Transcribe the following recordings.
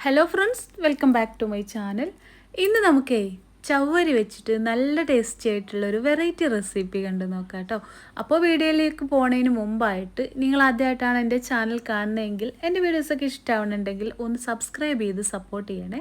Hello friends welcome back to my channel ഇന്ന് നമുക്കേ ചവ്വരി വെച്ചിട്ട് നല്ല ടേസ്റ്റി ആയിട്ടുള്ള ഒരു വെറൈറ്റി റെസിപ്പി കണ്ടു നോക്കാം കേട്ടോ അപ്പോൾ വീഡിയോയിലേക്ക് പോണതിന് മുമ്പായിട്ട് നിങ്ങൾ ആദ്യമായിട്ടാണ് എന്റെ ചാനൽ കാണുന്നതെങ്കിൽ എന്റെ വീഡിയോസൊക്കെ ഇഷ്ടമാവുന്നുണ്ടെങ്കിൽ ഒന്ന് സബ്സ്ക്രൈബ് ചെയ്ത് സപ്പോർട്ട് ചെയ്യണേ.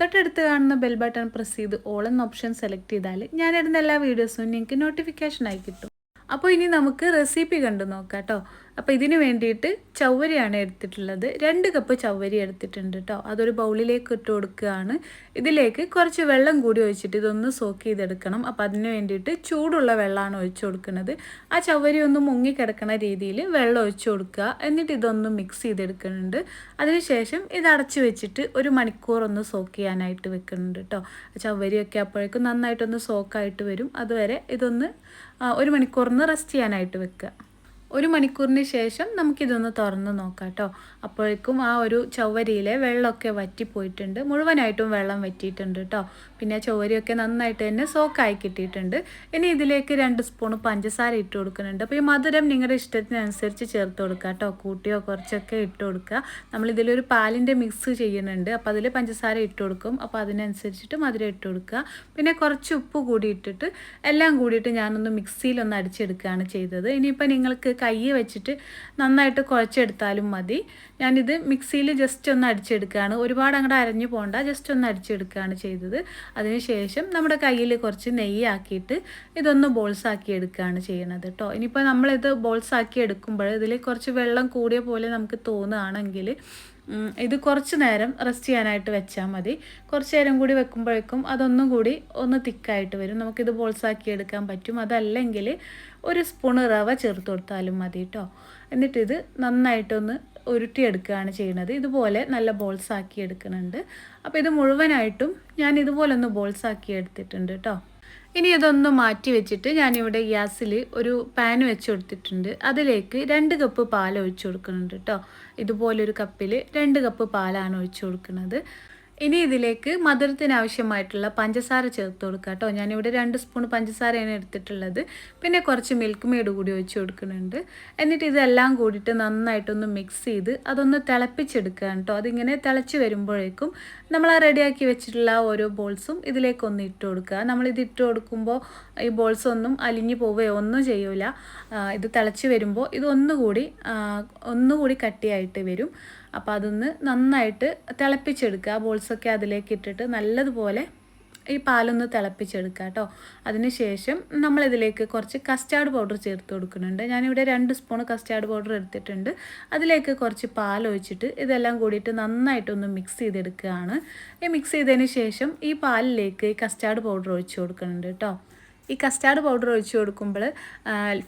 തൊട്ടടുത്ത് കാണുന്ന ബെൽ ബട്ടൺ പ്രസ് ചെയ്ത് ഓൾ എന്ന ഓപ്ഷൻ സെലക്ട് ചെയ്താൽ ഞാൻ ഇടുന്ന എല്ലാ വീഡിയോസും നിങ്ങൾക്ക് നോട്ടിഫിക്കേഷനായി കിട്ടും. അപ്പോൾ ഇനി നമുക്ക് റെസിപ്പി കണ്ടു നോക്കാം കേട്ടോ അപ്പോൾ ഇതിന് വേണ്ടിയിട്ട് ചവ്വരിയാണ് എടുത്തിട്ടുള്ളത്. രണ്ട് കപ്പ് ചവ്വരി എടുത്തിട്ടുണ്ട് കേട്ടോ അതൊരു ബൗളിലേക്ക് ഇട്ട് കൊടുക്കുകയാണ്. ഇതിലേക്ക് കുറച്ച് വെള്ളം കൂടി ഒഴിച്ചിട്ട് ഇതൊന്ന് സോക്ക് ചെയ്തെടുക്കണം. അപ്പോൾ അതിന് വേണ്ടിയിട്ട് ചൂടുള്ള വെള്ളമാണ് ഒഴിച്ചു കൊടുക്കുന്നത്. ആ ചവ്വരി ഒന്ന് മുങ്ങിക്കിടക്കുന്ന രീതിയിൽ വെള്ളം ഒഴിച്ചു കൊടുക്കുക. എന്നിട്ട് ഇതൊന്ന് മിക്സ് ചെയ്തെടുക്കുന്നുണ്ട്. അതിനുശേഷം ഇത് അടച്ചു വെച്ചിട്ട് ഒരു മണിക്കൂർ ഒന്ന് സോക്ക് ചെയ്യാനായിട്ട് വെക്കുന്നുണ്ട് കേട്ടോ ചവ്വരിയൊക്കെ അപ്പോഴേക്കും നന്നായിട്ടൊന്ന് സോക്കായിട്ട് വരും. അതുവരെ ഇതൊന്ന് ഒരു മണിക്കൂറിന് റെസ്റ്റ് ചെയ്യാനായിട്ട് വെക്കുക. ഒരു മണിക്കൂറിന് ശേഷം നമുക്കിതൊന്ന് തുറന്ന് നോക്കാം കേട്ടോ അപ്പോഴേക്കും ആ ഒരു ചവ്വരിയിലെ വെള്ളമൊക്കെ വറ്റിപ്പോയിട്ടുണ്ട്. മുഴുവനായിട്ടും വെള്ളം വറ്റിയിട്ടുണ്ട് കേട്ടോ പിന്നെ ചവരിയൊക്കെ നന്നായിട്ട് തന്നെ സോക്കായി കിട്ടിയിട്ടുണ്ട്. ഇനി ഇതിലേക്ക് രണ്ട് സ്പൂൺ പഞ്ചസാര ഇട്ട് കൊടുക്കുന്നുണ്ട്. അപ്പോൾ ഈ മധുരം നിങ്ങളുടെ ഇഷ്ടത്തിനനുസരിച്ച് ചേർത്ത് കൊടുക്കുക കേട്ടോ കൂട്ടിയോ കുറച്ചൊക്കെ ഇട്ട് കൊടുക്കുക നമ്മളിതിലൊരു പാലിന്റെ മിക്സ് ചെയ്യുന്നുണ്ട്. അപ്പോൾ അതിൽ പഞ്ചസാര ഇട്ട് കൊടുക്കും. അപ്പോൾ അതിനനുസരിച്ചിട്ട് മധുരം ഇട്ട് കൊടുക്കുക പിന്നെ കുറച്ച് ഉപ്പ് കൂടി ഇട്ടിട്ട് എല്ലാം കൂടിയിട്ട് ഞാനൊന്ന് മിക്സിയിലൊന്ന് അടിച്ചെടുക്കുകയാണ് ചെയ്തത്. ഇനിയിപ്പോൾ നിങ്ങൾക്ക് കൈ വെച്ചിട്ട് നന്നായിട്ട് കുഴച്ചെടുത്താലും മതി. ഞാനിത് മിക്സിയിൽ ജസ്റ്റ് ഒന്ന് അടിച്ചെടുക്കുകയാണ്. ഒരുപാട് അങ്ങോട്ട് അരഞ്ഞു പോകണ്ട ജസ്റ്റ് ഒന്ന് അടിച്ചെടുക്കുകയാണ് ചെയ്തത്. അതിനുശേഷം നമ്മുടെ കയ്യിൽ കുറച്ച് നെയ്യാക്കിയിട്ട് ഇതൊന്ന് ബോൾസ് ആക്കി എടുക്കുകയാണ് ചെയ്യണത് കേട്ടോ ഇനിയിപ്പോൾ നമ്മളിത് ബോൾസ് ആക്കി എടുക്കുമ്പോൾ ഇതിൽ കുറച്ച് വെള്ളം കൂടിയ പോലെ നമുക്ക് തോന്നുകയാണെങ്കിൽ ഇത് കുറച്ച് നേരം റെസ്റ്റ് ചെയ്യാനായിട്ട് വെച്ചാൽ മതി. കുറച്ച് നേരം കൂടി വെക്കുമ്പോഴേക്കും അതൊന്നും കൂടി ഒന്ന് തിക്കായിട്ട് വരും. നമുക്കിത് ബോൾസാക്കി എടുക്കാൻ പറ്റും. അതല്ലെങ്കിൽ ഒരു സ്പൂണ് റവ ചേർത്ത് കൊടുത്താലും മതി കേട്ടോ എന്നിട്ടിത് നന്നായിട്ടൊന്ന് ഉരുട്ടിയെടുക്കുകയാണ് ചെയ്യുന്നത്. ഇതുപോലെ നല്ല ബോൾസാക്കി എടുക്കുന്നുണ്ട്. അപ്പോൾ ഇത് മുഴുവനായിട്ടും ഞാൻ ഇതുപോലെ ഒന്ന് ബോൾസ് ആക്കി എടുത്തിട്ടുണ്ട് കേട്ടോ ഇനി ഇതൊന്ന് മാറ്റി വെച്ചിട്ട് ഞാനിവിടെ ഗ്യാസിൽ ഒരു പാൻ വെച്ച് കൊടുത്തിട്ടുണ്ട്. അതിലേക്ക് രണ്ട് കപ്പ് പാൽ ഒഴിച്ചു കൊടുക്കുന്നുണ്ട് കേട്ടോ ഇതുപോലൊരു കപ്പിൽ രണ്ട് കപ്പ് പാലാണ് ഒഴിച്ചു കൊടുക്കുന്നത്. ഇനി ഇതിലേക്ക് മധുരത്തിന് ആവശ്യമായിട്ടുള്ള പഞ്ചസാര ചേർത്ത് കൊടുക്കുക കേട്ടോ. ഞാനിവിടെ രണ്ട് സ്പൂൺ പഞ്ചസാരയാണ് എടുത്തിട്ടുള്ളത്. പിന്നെ കുറച്ച് മിൽക്ക് മെയ്ഡ് കൂടി ഒഴിച്ച് കൊടുക്കുന്നുണ്ട്. എന്നിട്ട് ഇതെല്ലാം കൂടിയിട്ട് നന്നായിട്ടൊന്ന് മിക്സ് ചെയ്ത് അതൊന്ന് തിളപ്പിച്ചെടുക്കുക കേട്ടോ. അതിങ്ങനെ തിളച്ച് വരുമ്പോഴേക്കും നമ്മൾ ആ റെഡിയാക്കി വെച്ചിട്ടുള്ള ഓരോ ബോൾസും ഇതിലേക്കൊന്ന് ഇട്ട് കൊടുക്കുക. നമ്മളിത് ഇട്ട് കൊടുക്കുമ്പോൾ ഈ ബോൾസ് ഒന്നും അലിഞ്ഞു പോവുകയോ ഒന്നും ചെയ്യൂല. ഇത് തിളച്ച് വരുമ്പോൾ ഇതൊന്നുകൂടി ഒന്നുകൂടി കട്ടിയായിട്ട് വരും. അപ്പോൾ അതൊന്ന് നന്നായിട്ട് തിളപ്പിച്ചെടുക്കുക. ബോൾസൊക്കെ അതിലേക്ക് ഇട്ടിട്ട് നല്ലതുപോലെ ഈ പാലൊന്ന് തിളപ്പിച്ചെടുക്കുക കേട്ടോ. അതിനുശേഷം നമ്മളിതിലേക്ക് കുറച്ച് കസ്റ്റാർഡ് പൗഡർ ചേർത്ത് കൊടുക്കുന്നുണ്ട്. ഞാനിവിടെ രണ്ട് സ്പൂൺ കസ്റ്റാർഡ് പൗഡർ എടുത്തിട്ടുണ്ട്. അതിലേക്ക് കുറച്ച് പാൽ ഒഴിച്ചിട്ട് ഇതെല്ലാം കൂടിയിട്ട് നന്നായിട്ടൊന്ന് മിക്സ് ചെയ്തെടുക്കുകയാണ്. ഈ മിക്സ് ചെയ്തതിന് ശേഷം ഈ പാലിലേക്ക് കസ്റ്റാർഡ് പൗഡർ ഒഴിച്ച് കൊടുക്കുന്നുണ്ട് കേട്ടോ. ഈ കസ്റ്റാർഡ് പൗഡർ ഒഴിച്ചു കൊടുക്കുമ്പോൾ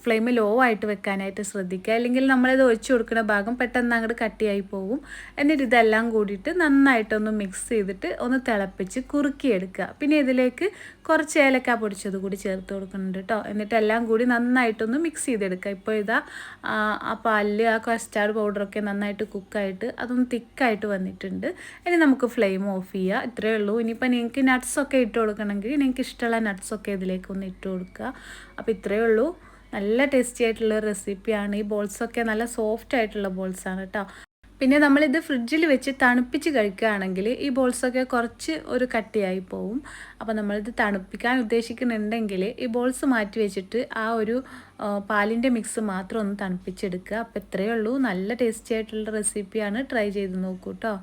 ഫ്ലെയിം ലോ ആയിട്ട് വെക്കാനായിട്ട് ശ്രദ്ധിക്കുക അല്ലെങ്കിൽ നമ്മളിത് ഒഴിച്ചു കൊടുക്കുന്ന ഭാഗം പെട്ടെന്ന് അങ്ങോട്ട് കട്ടിയായി പോകും എന്നിട്ട് ഇതെല്ലാം കൂടിയിട്ട് നന്നായിട്ടൊന്ന് മിക്സ് ചെയ്തിട്ട് ഒന്ന് തിളപ്പിച്ച് കുറുക്കിയെടുക്കുക പിന്നെ ഇതിലേക്ക് കുറച്ച് ഏലക്ക പൊടിച്ചത് കൂടി ചേർത്ത് കൊടുക്കുന്നുണ്ട് കേട്ടോ എന്നിട്ട് എല്ലാം കൂടി നന്നായിട്ടൊന്ന് മിക്സ് ചെയ്തെടുക്കുക ഇപ്പോൾ ഇതാ ആ പാലിൽ ആ കസ്റ്റാർഡ് പൗഡറൊക്കെ നന്നായിട്ട് കുക്കായിട്ട് അതൊന്ന് തിക്കായിട്ട് വന്നിട്ടുണ്ട്. ഇനി നമുക്ക് ഫ്ലെയിം ഓഫ് ചെയ്യുക ഇത്രയേ ഉള്ളൂ. ഇനിയിപ്പോൾ നിങ്ങൾക്ക് നട്ട്സൊക്കെ ഇട്ട് കൊടുക്കണമെങ്കിൽ നിങ്ങൾക്ക് ഇഷ്ടമുള്ള നട്ട്സൊക്കെ ഇതിലേക്കൊന്ന് ഇട്ട് കൊടുക്കുക. അപ്പോൾ ഇത്രയേ ഉള്ളൂ. നല്ല ടേസ്റ്റി ആയിട്ടുള്ള റെസിപ്പിയാണ് ഈ ബോൾസൊക്കെ നല്ല സോഫ്റ്റ് ആയിട്ടുള്ള ബോൾസാണ് കേട്ടോ പിന്നെ നമ്മളിത് ഫ്രിഡ്ജിൽ വെച്ച് തണുപ്പിച്ച് കഴിക്കുകയാണെങ്കിൽ ഈ ബോൾസൊക്കെ കുറച്ച് ഒരു കട്ടിയായി പോവും. അപ്പോൾ നമ്മളിത് തണുപ്പിക്കാൻ ഉദ്ദേശിക്കുന്നുണ്ടെങ്കിൽ ഈ ബോൾസ് മാറ്റി വെച്ചിട്ട് ആ ഒരു പാലിന്റെ മിക്സ് മാത്രം ഒന്ന് തണുപ്പിച്ചെടുക്കുക. അപ്പോൾ ഇത്രയേ ഉള്ളൂ. നല്ല ടേസ്റ്റി ആയിട്ടുള്ള റെസിപ്പിയാണ് ട്രൈ ചെയ്ത് നോക്കൂ കേട്ടോ